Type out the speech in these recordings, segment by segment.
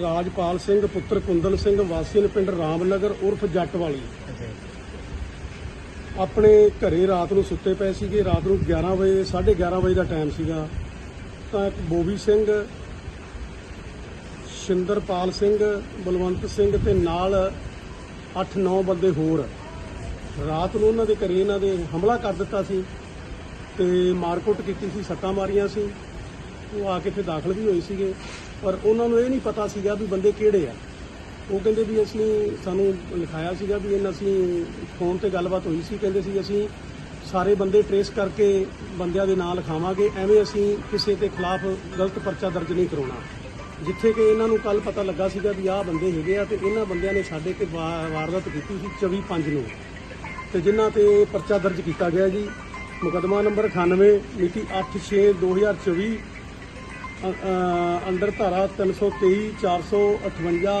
ਰਾਜਪਾਲ ਸਿੰਘ ਪੁੱਤਰ ਕੁੰਦਨ ਸਿੰਘ ਵਾਸੀ ਨੇ ਪਿੰਡ ਰਾਮਨਗਰ ਉਰਫ ਜੱਟ ਵਾਲੀ ਆਪਣੇ ਘਰੇ ਰਾਤ ਨੂੰ ਸੁੱਤੇ ਪਏ ਸੀਗੇ ਰਾਤ ਨੂੰ 11 ਵਜੇ 11:30 ਵਜੇ ਦਾ ਟਾਈਮ ਸੀਗਾ। ਤਾਂ ਇੱਕ ਬੋਬੀ ਸਿੰਘ ਸ਼ਿੰਦਰਪਾਲ ਸਿੰਘ ਬਲਵੰਤ ਸਿੰਘ ਤੇ ਨਾਲ 8-9 ਬੰਦੇ ਹੋਰ। ਰਾਤ ਨੂੰ ਉਹਨਾਂ ਦੇ ਘਰੇ ਇਹਨਾਂ ਦੇ ਹਮਲਾ ਕਰ ਦਿੱਤਾ ਸੀ ਤੇ ਮਾਰਕੁੱਟ ਕੀਤੀ ਸੀ ਸੱਟਾਂ ਮਾਰੀਆਂ ਸੀ। ਉਹ ਆ ਕੇ ਫਿਰ ਦਾਖਲ ਵੀ ਹੋਏ ਸੀਗੇ। ਪਰ ਉਹਨਾਂ ਨੂੰ ਇਹ ਨਹੀਂ ਪਤਾ ਸੀਗਾ ਵੀ ਬੰਦੇ ਕਿਹੜੇ ਆ। ਉਹ ਕਹਿੰਦੇ ਵੀ ਅਸੀਂ ਸਾਨੂੰ ਲਿਖਾਇਆ ਸੀਗਾ ਵੀ ਇਹਨਾਂ ਅਸੀਂ ਫੋਨ ਤੇ ਗੱਲਬਾਤ ਹੋਈ ਸੀ। ਕਹਿੰਦੇ ਸੀ ਅਸੀਂ ਸਾਰੇ ਬੰਦੇ ਟਰੇਸ ਕਰਕੇ ਬੰਦਿਆਂ ਦੇ ਨਾਂ ਲਿਖਾਵਾਂਗੇ। ਐਵੇਂ ਅਸੀਂ ਕਿਸੇ ਦੇ ਖਿਲਾਫ ਗਲਤ ਪਰਚਾ ਦਰਜ ਨਹੀਂ ਕਰਾਉਣਾ। ਜਿੱਥੇ ਕਿ ਇਹਨਾਂ ਨੂੰ ਕੱਲ ਪਤਾ ਲੱਗਾ ਸੀਗਾ ਵੀ ਆਹ ਬੰਦੇ ਹੈਗੇ ਆ ਤੇ ਇਹਨਾਂ ਬੰਦਿਆਂ ਨੇ ਸਾਡੇ ਤੇ ਵਾ- ਵਾਰਦਾਤ ਕੀਤੀ ਸੀ 24 5 ਨੂੰ। ਤੇ ਜਿਨ੍ਹਾਂ ਤੇ ਪਰਚਾ ਦਰਜ ਕੀਤਾ ਗਿਆ ਜੀ। ਮੁਕਦਮਾ ਨੰਬਰ 98 ਮਿਤੀ 8/6/2024 ਅ- ਅ- ਅੰਡਰ ਧਾਰਾ 323 458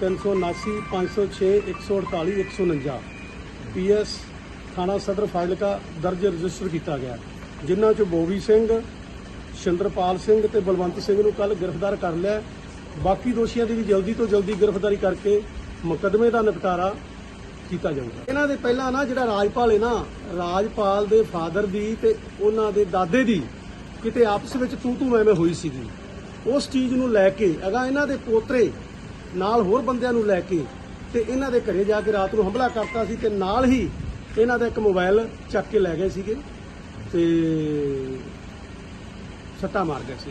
379 506 148 149 ਪੀਐਸ ਥਾਣਾ ਸਦਰ ਫਾਜ਼ਿਲਕਾ ਦਰਜ ਰਜਿਸਟਰ ਕੀਤਾ ਗਿਆ। ਜਿਨ੍ਹਾਂ ਚ ਬੋਵੀ ਸਿੰਘ, ਸ਼ਿੰਦਰਪਾਲ ਸਿੰਘ ਤੇ ਬਲਵੰਤ ਸਿੰਘ ਨੂੰ ਕੱਲ ਗ੍ਰਿਫਤਾਰ ਕਰ ਲਿਆ। ਬਾਕੀ ਦੋਸ਼ੀਆਂ ਦੀ ਵੀ ਜਲਦੀ ਤੋਂ ਜਲਦੀ ਗ੍ਰਿਫਤਾਰੀ ਕਰਕੇ ਮੁਕੱਦਮੇ ਦਾ ਨਿਪਟਾਰਾ ਕੀਤਾ ਜਾਊਗਾ। ਇਹਨਾਂ ਦੇ ਪਹਿਲਾਂ ਨਾ ਜਿਹੜਾ ਰਾਜਪਾਲ ਹੈ ਨਾ, ਰਾਜਪਾਲ ਦੇ ਫਾਦਰ ਦੀ ਤੇ ਉਹਨਾਂ ਦੇ ਦਾਦੇ ਦੀ ਕਿਤੇ ਆਪਸ ਵਿੱਚ ਤੂੰ ਤੂੰ ਐਵੇਂ ਹੋਈ ਸੀਗੀ। ਉਸ ਚੀਜ਼ ਨੂੰ ਲੈ ਕੇ ਅਗਾ ਇਹਨਾਂ ਦੇ ਪੋਤਰੇ ਨਾਲ ਹੋਰ ਬੰਦਿਆਂ ਨੂੰ ਲੈ ਕੇ ਤੇ ਇਹਨਾਂ ਦੇ ਘਰੇ ਜਾ ਕੇ ਰਾਤ ਨੂੰ ਹਮਲਾ ਕਰਤਾ ਸੀ ਤੇ ਨਾਲ ਹੀ ਇਹਨਾਂ ਦਾ ਇੱਕ ਮੋਬਾਈਲ ਚੱਕ ਕੇ ਲੈ ਗਏ ਸੀਗੇ ਤੇ ਸੱਟਾ ਮਾਰ ਗਏ ਸੀ